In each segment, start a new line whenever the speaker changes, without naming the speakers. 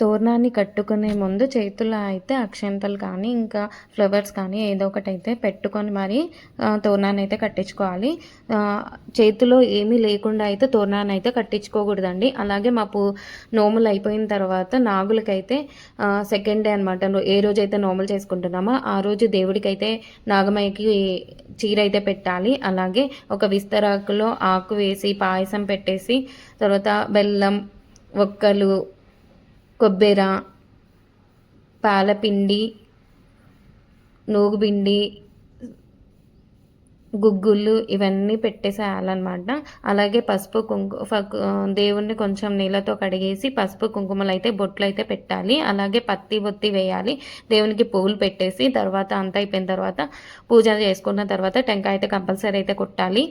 తోరణాన్ని కట్టుకునే ముందు చేతుల్లో అయితే అక్షంతలు కానీ ఇంకా ఫ్లవర్స్ కానీ ఏదో ఒకటి అయితే పెట్టుకొని మరి తోరణాన్ని అయితే కట్టించుకోవాలి. చేతిలో ఏమీ లేకుండా అయితే తోరణాన్ని అయితే కట్టించుకోకూడదండి. అలాగే మా పూ నోములు అయిపోయిన తర్వాత నాగులకైతే సెకండ్ డే అనమాట ఏ రోజు అయితే నోములు చేసుకుంటున్నామో ఆ రోజు దేవుడికి అయితే నాగమయ్యకి చీర అయితే పెట్టాలి. అలాగే ఒక విస్తరాకులో ఆకు వేసి పాయసం పెట్టేసి తర్వాత బెల్లం ఒక్కలు కొబ్బెర పాలపిండి నూగుపిండి గుగ్గులు ఇవన్నీ పెట్టేసేయాలన్నమాట. అలాగే పసుపు కుంకు దేవుణ్ణి కొంచెం నీళ్ళతో కడిగేసి పసుపు కుంకుమలు అయితే బొట్లు అయితే పెట్టాలి. అలాగే పత్తి బొత్తి వేయాలి. దేవునికి పువ్వులు పెట్టేసి తర్వాత అంత అయిపోయిన తర్వాత పూజ చేసుకున్న తర్వాత టెంకాయ అయితే కంపల్సరీ అయితే కొట్టాలి.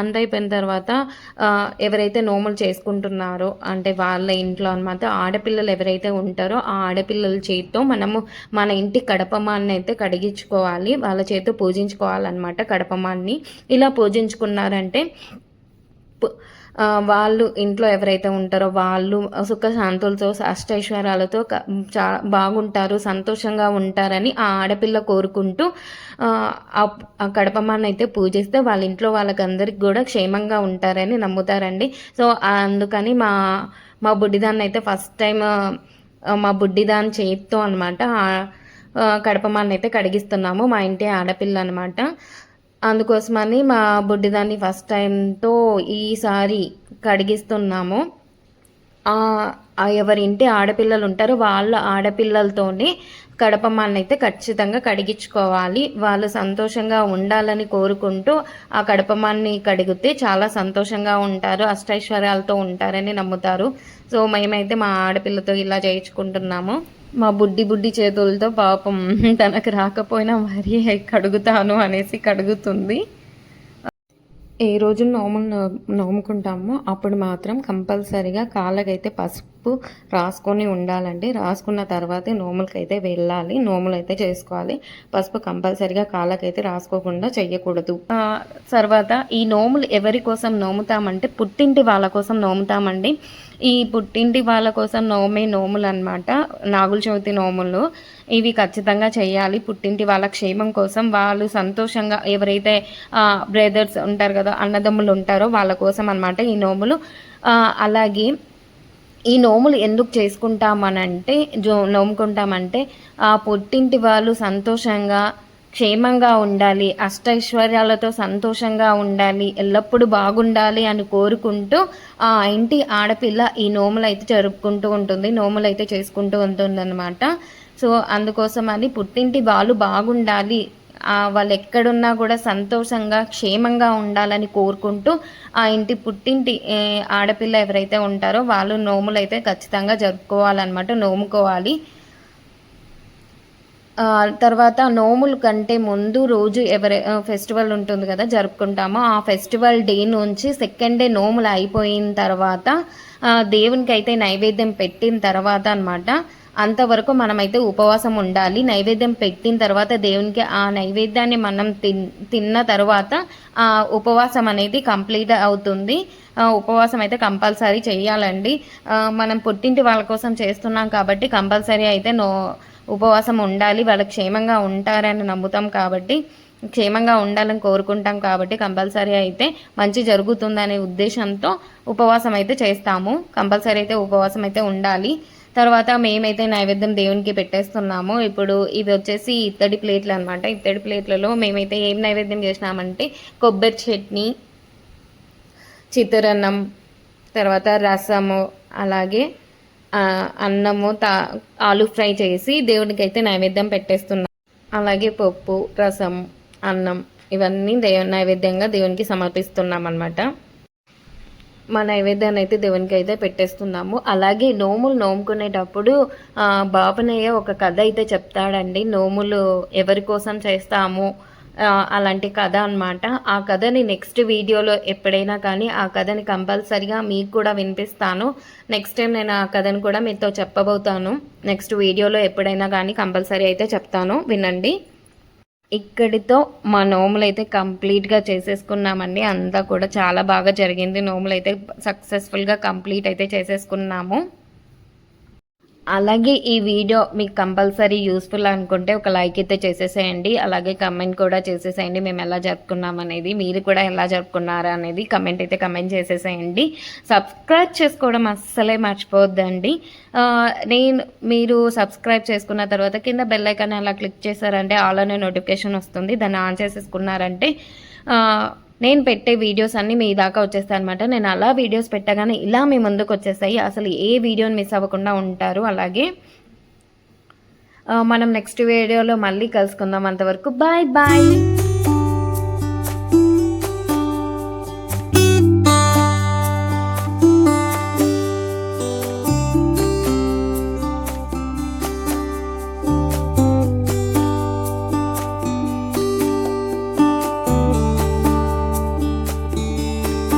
అంత అయిపోయిన తర్వాత ఎవరైతే నోములు చేసుకుంటున్నారో అంటే వాళ్ళ ఇంట్లో అనమాట ఆడపిల్లలు ఎవరైతే ఉంటారో ఆ ఆడపిల్లల చేతితో మనము మన ఇంటి కడపమాన్ని అయితే కడిగించుకోవాలి. వాళ్ళ చేతితో పూజించుకోవాలన్నమాట కడప కడపమాన్ని ఇలా పూజించుకున్నారంటే వాళ్ళు ఇంట్లో ఎవరైతే ఉంటారో వాళ్ళు సుఖ శాంతులతో అష్టైశ్వర్యాలతో క- చాలా బాగుంటారు సంతోషంగా ఉంటారని ఆ ఆడపిల్ల కోరుకుంటూ ఆ, ఆ- ఆ కడపమాన్ని అయితే పూజిస్తే వాళ్ళ ఇంట్లో వాళ్ళకందరికి కూడా క్షేమంగా ఉంటారని నమ్ముతారండి. సో అందుకని మా మా బుడ్డిదాన్ని అయితే ఫస్ట్ టైం మా బుడ్డిదాని చేతితో అనమాట కడపమాన్ని అయితే కడిగిస్తున్నాము మా ఇంటి ఆడపిల్ల అనమాట అందుకోసమని మా బుడ్డిదాన్ని ఫస్ట్ టైంతో ఈసారి కడిగిస్తున్నాము. ఎవరింటి ఆడపిల్లలు ఉంటారో వాళ్ళ ఆడపిల్లలతోనే కడపమాన్ని అయితే ఖచ్చితంగా కడిగించుకోవాలి. వాళ్ళు సంతోషంగా ఉండాలని కోరుకుంటూ ఆ కడపమాన్ని కడిగితే చాలా సంతోషంగా ఉంటారు అష్టైశ్వర్యాలతో ఉంటారని నమ్ముతారు. సో మేమైతే మా ఆడపిల్లతో ఇలా చేయించుకుంటున్నాము. మా బుడ్డి బుడ్డి చేతులతో పాపం తనకు రాకపోయినా మరీ కడుగుతాను అనేసి కడుగుతుంది. ఏ రోజు నోములు నోముకుంటామో అప్పుడు మాత్రం కంపల్సరీగా కాళ్ళకైతే పసుపు రాసుకొని ఉండాలండి. రాసుకున్న తర్వాతే నోములకైతే వెళ్ళాలి. నోములు అయితే చేసుకోవాలి. పసుపు కంపల్సరిగా కాళ్ళకైతే రాసుకోకుండా చెయ్యకూడదు. తర్వాత ఈ నోములు ఎవరి కోసం నోముతామంటే పుట్టింటి వాళ్ళ కోసం నోముతామండి. ఈ పుట్టింటి వాళ్ళ కోసం నోమే నోములు అనమాట నాగుల చవితి నోములు. ఇవి ఖచ్చితంగా చేయాలి పుట్టింటి వాళ్ళ క్షేమం కోసం వాళ్ళు సంతోషంగా ఎవరైతే బ్రదర్స్ ఉంటారు కదా అన్నదమ్ములు ఉంటారో వాళ్ళ కోసం అనమాట ఈ నోములు. అలాగే ఈ నోములు ఎందుకు చేసుకుంటామనంటే జో నోముకుంటామంటే ఆ పుట్టింటి వాళ్ళు సంతోషంగా క్షేమంగా ఉండాలి అష్టైశ్వర్యాలతో సంతోషంగా ఉండాలి ఎల్లప్పుడూ బాగుండాలి అని కోరుకుంటూ ఆ ఇంటి ఆడపిల్ల ఈ నోములు అయితే జరుపుకుంటూ ఉంటుంది నోములు అయితే చేసుకుంటూ ఉంటుందన్నమాట. సో అందుకోసం అని పుట్టింటి వాళ్ళు బాగుండాలి వాళ్ళు ఎక్కడున్నా కూడా సంతోషంగా క్షేమంగా ఉండాలని కోరుకుంటూ ఆ ఇంటి పుట్టింటి ఆడపిల్ల ఎవరైతే ఉంటారో వాళ్ళు నోములు అయితే ఖచ్చితంగా జరుపుకోవాలన్నమాట నోముకోవాలి. తర్వాత నోముల కంటే ముందు రోజు ఎవరి ఫెస్టివల్ ఉంటుంది కదా జరుపుకుంటామో ఆ ఫెస్టివల్ డే నుంచి సెకండ్ డే నోములు అయిపోయిన తర్వాత దేవునికి అయితే నైవేద్యం పెట్టిన తర్వాత అన్నమాట. అంతవరకు మనమైతే ఉపవాసం ఉండాలి. నైవేద్యం పెట్టిన తర్వాత దేవునికి ఆ నైవేద్యాన్ని మనం తిన్ తిన్న తర్వాత ఆ ఉపవాసం అనేది కంప్లీట్ అవుతుంది. ఆ, ఉపవాసం అయితే కంపల్సరీ చేయాలండి. మనం పుట్టింటి వాళ్ళ కోసం చేస్తున్నాం కాబట్టి కంపల్సరీ అయితే నో ఉపవాసం ఉండాలి వాళ్ళు క్షేమంగా ఉంటారని నమ్ముతాం కాబట్టి క్షేమంగా ఉండాలని కోరుకుంటాం కాబట్టి కంపల్సరీ అయితే మంచి జరుగుతుందనే ఉద్దేశంతో ఉపవాసం అయితే చేస్తాము. కంపల్సరీ అయితే ఉపవాసం అయితే ఉండాలి. తర్వాత మేమైతే నైవేద్యం దేవునికి పెట్టేస్తున్నాము. ఇప్పుడు ఇవి వచ్చేసి ఇత్తడి ప్లేట్లు అనమాట ఇత్తడి ప్లేట్లలో మేమైతే ఏం నైవేద్యం చేసినామంటే కొబ్బరి చట్నీ చిత్రన్నం తర్వాత రసము అలాగే అన్నము తా ఆలు ఫ్రై చేసి దేవునికి అయితే నైవేద్యం పెట్టేస్తున్నాం. అలాగే పప్పు రసం అన్నం ఇవన్నీ దేవు నైవేద్యంగా దేవునికి సమర్పిస్తున్నాం అనమాట మా నైవేద్యాన్ని అయితే దేవునికి అయితే పెట్టేస్తున్నాము. అలాగే నోములు నోముకునేటప్పుడు ఆ, బాపనయ్య ఒక కథ అయితే చెప్తాడండి. నోములు ఎవరి కోసం చేస్తాము? అలాంటి కథ అన్నమాట. ఆ కథని నెక్స్ట్ వీడియోలో ఎప్పుడైనా కానీ ఆ కథని కంపల్సరిగా మీకు కూడా వినిపిస్తాను. నెక్స్ట్ టైం నేను ఆ కథను కూడా మీతో చెప్పబోతాను. నెక్స్ట్ వీడియోలో ఎప్పుడైనా కానీ కంపల్సరీ అయితే చెప్తాను. వినండి. ఇక్కడితో మా నోములు అయితే కంప్లీట్గా చేసేసుకున్నామండి. అంతా కూడా చాలా బాగా జరిగింది. నోములు అయితే సక్సెస్ఫుల్గా కంప్లీట్ అయితే చేసేసుకున్నాము. అలాగే ఈ వీడియో మీకు కంపల్సరీ యూస్ఫుల్ అనుకుంటే ఒక లైక్ అయితే చేసేసేయండి. అలాగే కమెంట్ కూడా చేసేసేయండి. మేము ఎలా జరుపుకున్నాం అనేది మీరు కూడా ఎలా జరుపుకున్నారా అనేది కమెంట్ అయితే కమెంట్ చేసేసేయండి. సబ్స్క్రైబ్ చేసుకోవడం అస్సలే మర్చిపోవద్దండి. నేను మీరు సబ్స్క్రైబ్ చేసుకున్న తర్వాత కింద బెల్ ఐకాన్ అలా క్లిక్ చేశారంటే ఆల్ అనే నోటిఫికేషన్ వస్తుంది. దాన్ని ఆన్ చేసేసుకున్నారంటే నేను పెట్టే వీడియోస్ అన్నీ మీ దాకా వచ్చేస్తాయి అనమాట నేను అలా వీడియోస్ పెట్టగానే ఇలా మీ ముందుకు వచ్చేస్తాయి. అసలు ఏ వీడియోని మిస్ అవ్వకుండా ఉంటారు. అలాగే మనం నెక్స్ట్ వీడియోలో మళ్ళీ కలుసుకుందాం అంతవరకు. Bye bye